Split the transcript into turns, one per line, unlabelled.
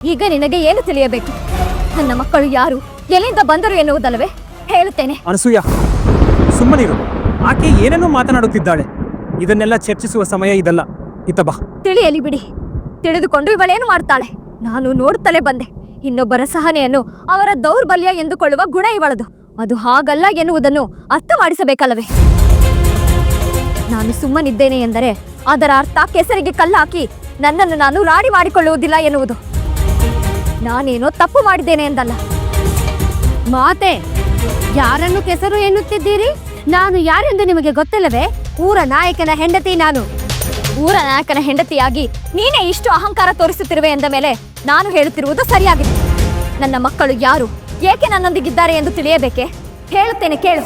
ಈಗ ನಿನಗೆ ಏನು ತಿಳಿಯಬೇಕು? ನನ್ನ ಮಕ್ಕಳು ಯಾರು? ಎಲ್ಲಿಂದ ಬಂದರು ಎನ್ನುವುದಲ್ಲವೇ? ಹೇಳುತ್ತೇನೆ.
ಅನಸೂಯ ಸುಮ್ಮನಿರು. ಆಕೆ ಏನನ್ನು ಮಾತನಾಡುತ್ತಿದ್ದಾಳೆ. ಇದನ್ನೆಲ್ಲ ಚರ್ಚಿಸುವ ಸಮಯ ಇದಲ್ಲ. ಇತ್ತ ಬಾ.
ತಿಳಿಯಲಿ ಬಿಡಿ. ತಿಳಿದುಕೊಂಡು ಇವಳೇನು ಮಾಡ್ತಾಳೆ? ನಾನು ನೋಡುತ್ತಲೇ ಬಂದೆ. ಇನ್ನೊಬ್ಬರ ಸಹನೆಯನ್ನು ಅವರ ದೌರ್ಬಲ್ಯ ಎಂದುಕೊಳ್ಳುವ ಗುಣ ಇವಳದು. ಅದು ಹಾಗಲ್ಲ ಎನ್ನುವುದನ್ನು ಅರ್ಥ ಮಾಡಿಸಬೇಕಲ್ಲವೇ ನಾನು ಸುಮ್ಮನಿದ್ದೇನೆ ಎಂದರೆ ಅದರ ಅರ್ಥ ಕೆಸರಿಗೆ ಕಲ್ಲಾಕಿ ನನ್ನನ್ನು ನಾನು ರಾಡಿ ಮಾಡಿಕೊಳ್ಳುವುದಿಲ್ಲ ಎನ್ನುವುದು. ನಾನೇನೋ ತಪ್ಪು ಮಾಡಿದ್ದೇನೆ ಎಂದಲ್ಲ ಮಾತೆ, ಯಾರನ್ನು ಕೆಸರು ಎನ್ನುತ್ತಿದ್ದೀರಿ? ನಾನು ಯಾರೆಂದು ನಿಮಗೆ ಗೊತ್ತಿಲ್ಲವೇ? ಊರ ನಾಯಕನ ಹೆಂಡತಿ ನಾನು. ಊರ ನಾಯಕನ ಹೆಂಡತಿಯಾಗಿ ನೀನೇ ಇಷ್ಟು ಅಹಂಕಾರ ತೋರಿಸುತ್ತಿರುವೆ ಎಂದ ಮೇಲೆ ನಾನು ಹೇಳುತ್ತಿರುವುದು ಸರಿಯಾಗಿದೆ. ನನ್ನ ಮಕ್ಕಳು ಯಾರು? ಏಕೆ ನನ್ನೊಂದಿಗಿದ್ದಾರೆ ಎಂದು ತಿಳಿಯಬೇಕೆ? ಹೇಳುತ್ತೇನೆ, ಕೇಳು.